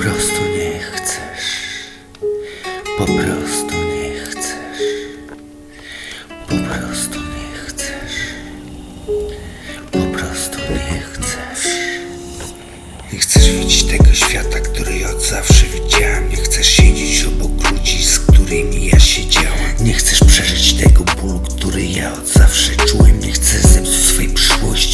prostu nie chcesz. Po prostu nie chcesz. Po prostu nie chcesz. Po prostu nie chcesz. Nie chcesz widzieć tego świata, który ja od zawsze widziałem. Nie chcesz siedzieć obok ludzi, z którymi ja siedziałem. Nie chcesz przeżyć tego bólu, który ja od zawsze czułem. Nie chcesz zepsuć swojej przyszłości,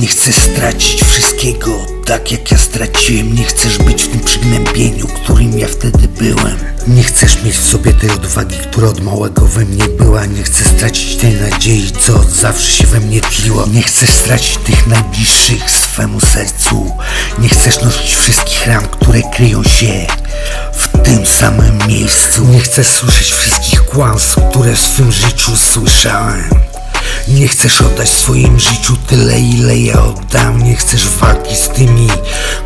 Nie chcesz stracić wszystkiego, tak jak ja straciłem. Nie chcesz być w tym przygnębieniu, którym ja wtedy byłem. Nie chcesz mieć w sobie tej odwagi, która od małego we mnie była. Nie chcesz stracić tej nadziei, co od zawsze się we mnie tliła. Nie chcesz stracić tych najbliższych swemu sercu. Nie chcesz nosić wszystkich ram, które kryją się w tym samym miejscu. Nie chcesz słyszeć wszystkich kłamstw, które w swym życiu słyszałem. Nie chcesz oddać w swoim życiu tyle, ile ja oddam. Nie chcesz walki z tymi,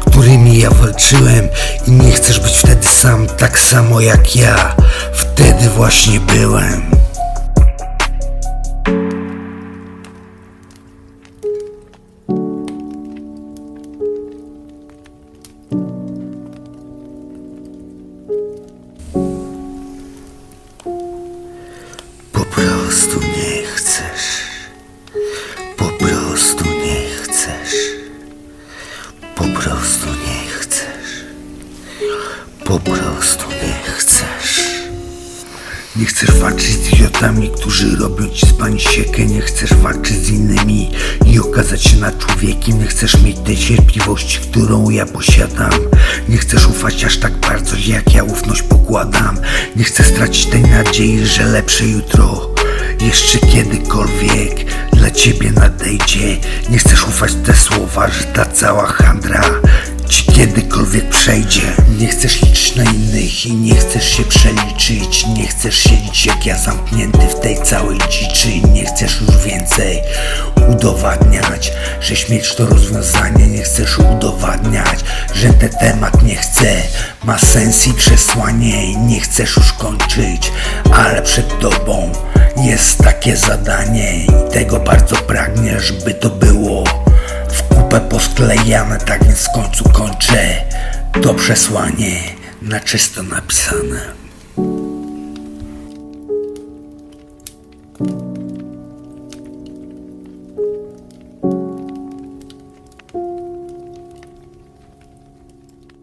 którymi ja walczyłem. I nie chcesz być wtedy sam, tak samo jak ja. Wtedy właśnie byłem. Po prostu Po prostu nie chcesz. Nie chcesz walczyć z idiotami, którzy robią ci z pani siekę. Nie chcesz walczyć z innymi i okazać się na człowiekiem Nie chcesz mieć tej cierpliwości, którą ja posiadam. Nie chcesz ufać aż tak bardzo, jak ja ufność pokładam. Nie chcesz stracić tej nadziei, że lepsze jutro jeszcze kiedykolwiek dla ciebie nadejdzie. Nie chcesz ufać te słowa, że ta cała handra ci kiedykolwiek przejdzie. Nie chcesz liczyć na innych i nie chcesz się przeliczyć. Nie chcesz siedzieć jak ja zamknięty w tej całej dziczy. Nie chcesz już więcej udowadniać, że śmierć to rozwiązanie. Nie chcesz udowadniać, że ten temat nie chce. Ma sens i przesłanie i nie chcesz już kończyć. Ale przed tobą jest takie zadanie i tego bardzo pragniesz, by to było głowę posklejane, tak więc w końcu kończę to przesłanie na czysto napisane.